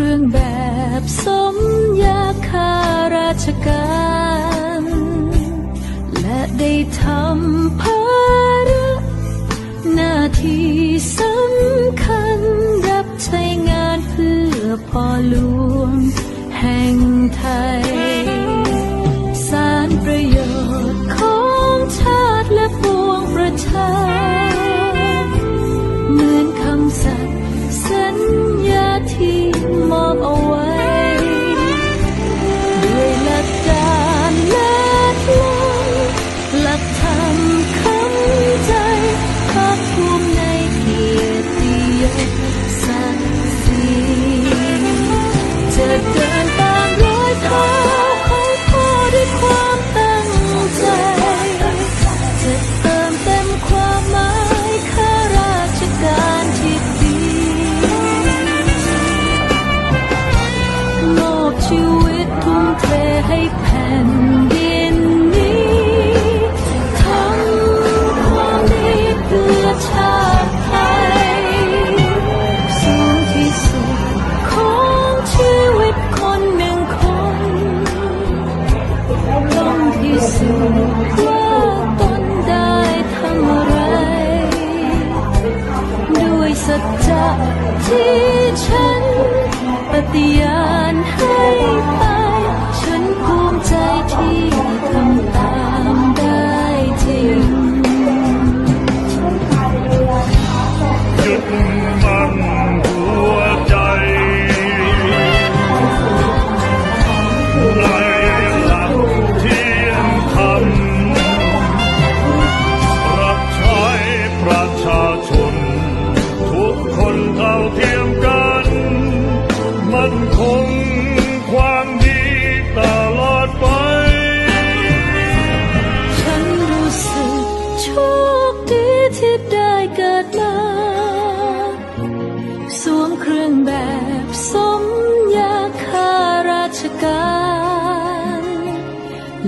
รื่องแบบสมยาคาราชการ และได้ทำภาระหน้าที่สำคัญ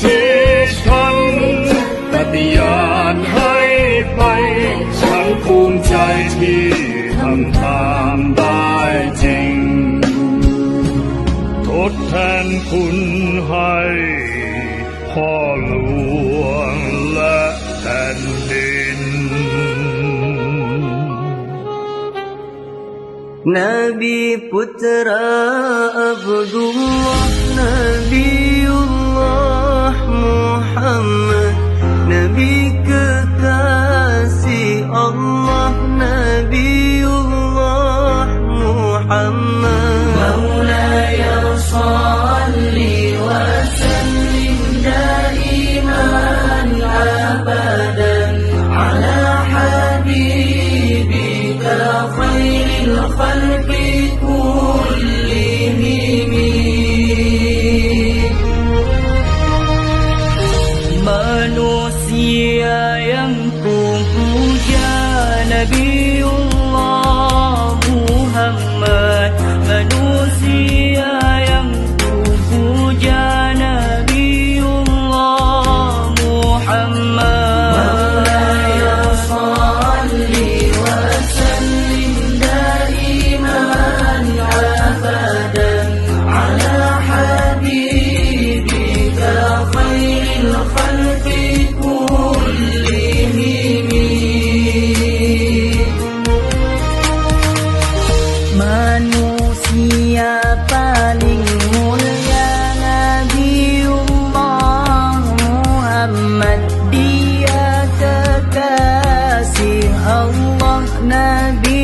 ที่ฉันปฏิญาณให้ไป ฉันภูมิใจที่ทำตามได้จริง ทดแทนคุณให้พ่อหลวงและแผ่นดิน Nabi Putra Abdullah Nabiullah محمد النبي Dia paling mulia Nabiullah Muhammad. Dia kekasih Allah Nabiullah